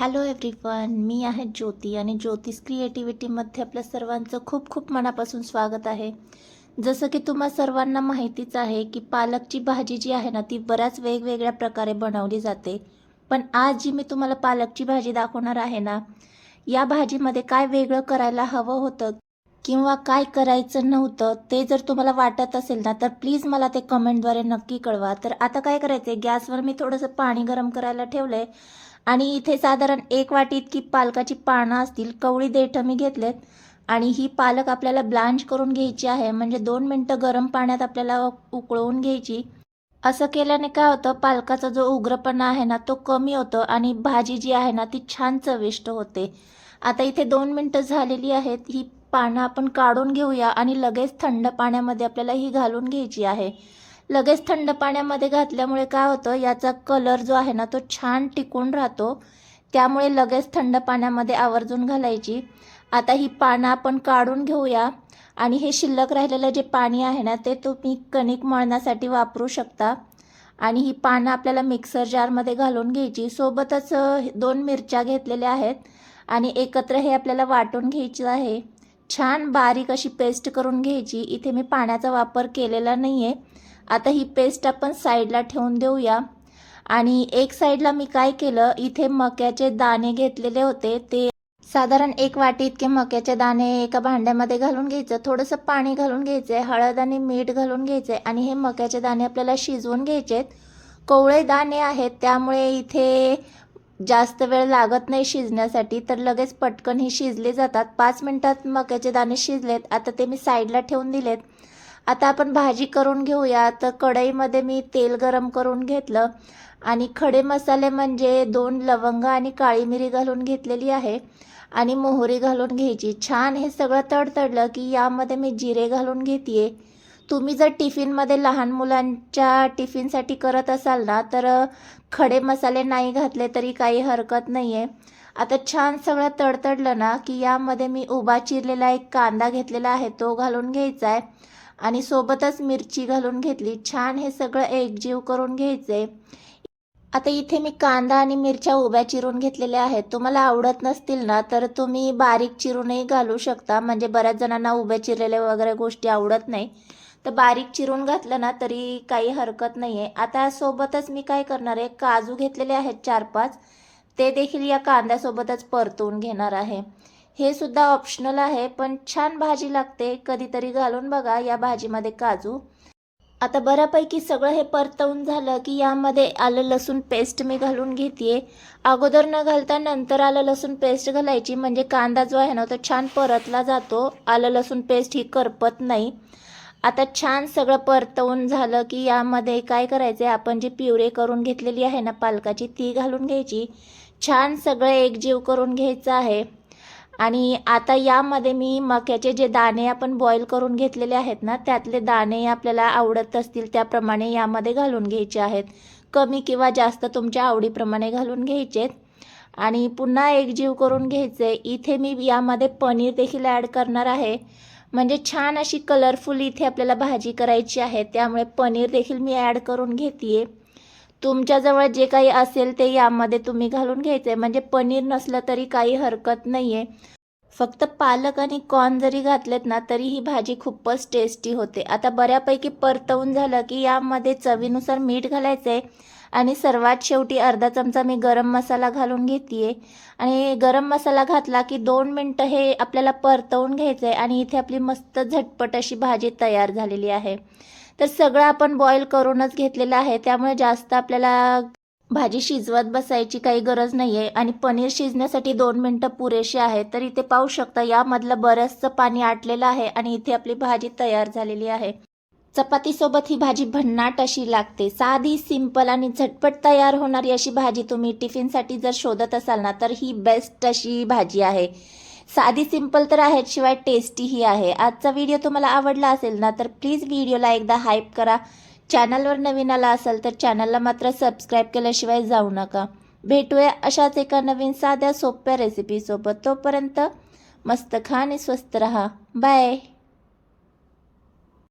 Hello everyone मी आहे ज्योती आणि ज्योतिष क्रिएटिव्हिटीमध्ये आपल्या सर्वांचं खूप खूप मनापासून स्वागत आहे. जसं की तुम्हा सर्वांना माहितीच आहे की पालकची भाजी जी आहे ना ती बऱ्याच वेगवेगळ्या प्रकारे बनवली जाते. पण आज जी मी तुम्हाला पालकची भाजी दाखवणार आहे ना या भाजीमध्ये काय वेगळं करायला हवं होतं किंवा काय करायचं नव्हतं ते जर तुम्हाला वाटत असेल ना तर प्लीज मला ते कमेंटद्वारे नक्की कळवा. तर आता काय करायचं आहे गॅसवर मी थोडंसं पाणी गरम करायला ठेवलं आहे आणि इथे साधारण एक वाटी इतकी पालकाची पानं असतील कवळी देठं मी घेतलेत. आणि ही पालक आपल्याला ब्लांच करून घ्यायची आहे म्हणजे दोन मिनटं गरम पाण्यात आपल्याला उकळवून घ्यायची. असं केल्याने काय होतं पालकाचा जो उग्रपणा आहे ना तो कमी होतो आणि भाजी जी आहे ना ती छान चविष्ट होते. आता इथे दोन मिनटं झालेली आहेत ही पानं आपण काढून घेऊया आणि लगेच थंड पाण्यामध्ये आपल्याला ही घालून घ्यायची आहे. लगेच थंड पाण्यामध्ये घातल्यामुळे काय होतं याचा कलर जो आहे ना तो छान टिकून राहतो. त्यामुळे लगेच थंड पाण्यामध्ये आवर्जून घालायची. आता ही पानं आपण काढून घेऊया. आणि हे शिल्लक राहिलेलं जे पाणी आहे ना ते तुम्ही कणिक मळण्यासाठी वापरू शकता. आणि ही पानं आपल्याला मिक्सर जारमध्ये घालून घ्यायची. सोबतच दोन मिरच्या घेतलेल्या आहेत. आणि एकत्र हे आपल्याला वाटून घ्यायचं आहे. छान बारीक अशी पेस्ट करून घ्यायची. इथे मी पाण्याचा वापर केलेला नाही आहे आता ही पेस्ट आपण साईडला ठेवून देऊया. आणि एक साईडला मी काय केलं इथे मक्याचे दाणे घेतलेले होते. ते साधारण एक वाटी इतके मक्याचे दाणे एका भांड्यामध्ये घालून घ्यायचं. थोडंसं पाणी घालून घ्यायचं आहे हळद आणि मीठ घालून घ्यायचं आहे आणि हे मक्याचे दाणे आपल्याला शिजवून घ्यायचे आहेत कोवळे दाणे आहेत त्यामुळे इथे जास्त वेळ लागत नाही शिजण्यासाठी. तर लगेच पटकन ही शिजले जातात. पाच मिनटात मक्याचे दाणे शिजलेत. आता ते मी साईडला ठेवून दिलेत. आता आपण भाजी करून घेऊया तर कढईमध्ये मी तेल गरम करून घेतलं. आणि खडे मसाले म्हणजे दोन लवंग आणि काळी मिरी घालून घेतलेली आहे. आणि मोहरी घालून घ्यायची. छान हे सगळं तडतडलं की यामध्ये मी जिरे घालून घेते तुम्ही जर टिफिनमध्ये लहान मुलांच्या टिफिनसाठी करत असाल ना तर खडे मसाले नाही घातले तरी काही हरकत नाही आहे आता छान सगळं तडतडलं ना की यामध्ये मी उभा चिरलेला एक कांदा घेतलेला आहे तो घालून घ्यायचा आहे आणि सोबतच मिरची घालून घेतली. छान हे सगळं एकजीव करून घ्यायचे. आता इथे मी कांदा आणि मिरच्या उभ्या चिरून घेतलेल्या आहेत. तुम्हाला आवडत नसतील ना तर तुम्ही बारीक चिरूनही घालू शकता. म्हणजे बऱ्याच जणांना उभ्या चिरलेल्या वगैरे गोष्टी आवडत नाही. तर बारीक चिरून घातलं ना तरी काही हरकत नाही आहे आता सोबतच मी काय करणार आहे? काजू घेतलेले आहेत चार पाच ते देखील या कांद्यासोबतच परतवून घेणार आहे. हे सुद्धा ऑप्शनल आहे पण छान भाजी लागते. कधीतरी घालून बघा या भाजीमध्ये काजू. आता बऱ्यापैकी सगळं हे परतवून झालं की यामध्ये आलं लसूण पेस्ट मी घालून घेते अगोदर न घालता नंतर आलं लसूण पेस्ट घालायची म्हणजे कांदा जो आहे ना तो छान परतला जातो. आलं लसूण पेस्ट ही करपत नाही. आता छान सगळं परतवून झालं की यामध्ये काय करायचं आहे आपण जी प्युरे करून घेतलेली आहे ना पालकाची ती घालून घ्यायची. छान सगळं एकजीव करून घ्यायचं आहे. आणि आता यामध्ये मी मक्याचे जे दाणे आपण बॉईल करून घेतलेले आहेत ना त्यातले दाणे आपल्याला आवडत असतील त्याप्रमाणे यामध्ये घालून घ्यायचे आहेत. कमी किंवा जास्त तुमच्या आवडीप्रमाणे घालून घ्यायचेत आणि पुन्हा एकजीव करून घ्यायचे. इथे मी यामध्ये पनीर देखील ॲड करणार आहे. म्हणजे छान अशी कलरफुल इथे आपल्याला भाजी करायची आहे. त्यामुळे पनीर देखील मी ॲड करून घेते तुमच्याजवळ जे काही असेल ते यामध्ये तुम्ही घालून घ्यायचे म्हणजे पनीर नसलं तरी काही हरकत नाही आहे फक्त पालक आणि कॉर्न जरी घातलेत ना तरी ही भाजी खूपच टेस्टी होते. आता बऱ्यापैकी परतवून झालं की यामध्ये चवीनुसार मीठ घालायचं आहे आणि सर्वात शेवटी अर्धा चमचा मी गरम मसाला घालून घेते आणि गरम मसाला घातला की दोन मिनटं हे आपल्याला परतवून घ्यायचं आहे आणि इथे आपली मस्त झटपट अशी भाजी तयार झालेली आहे. तर सगळं आपण बॉईल करूनच घेतलेलं आहे. त्यामुळे जास्त आपल्याला भाजी शिजवत बसायची काही गरज नाही आहे आणि पनीर शिजण्यासाठी दोन मिनटं पुरेशी आहे तर इथे पाहू शकता यामधलं बरंचसं पाणी आटलेलं आहे आणि इथे आपली भाजी तयार झालेली आहे. चपातीसोबत ही भाजी भन्नाट अशी लागते. साधी सिंपल आणि झटपट तयार होणारी अशी भाजी तुम्ही टिफिनसाठी जर शोधत असाल ना तर ही बेस्ट अशी भाजी आहे. साधी सिंपल तर आहेत शिवाय टेस्टीही आहे. आजचा व्हिडिओ तुम्हाला आवडला असेल ना तर प्लीज व्हिडिओला एकदा हाईप करा. चॅनलवर नवीन आला असेल तर चॅनलला मात्र सबस्क्राईब केल्याशिवाय जाऊ नका. भेटूया अशाच एका नवीन साध्या सोप्या रेसिपीसोबत तोपर्यंत मस्त खा आणि स्वस्त रहा. बाय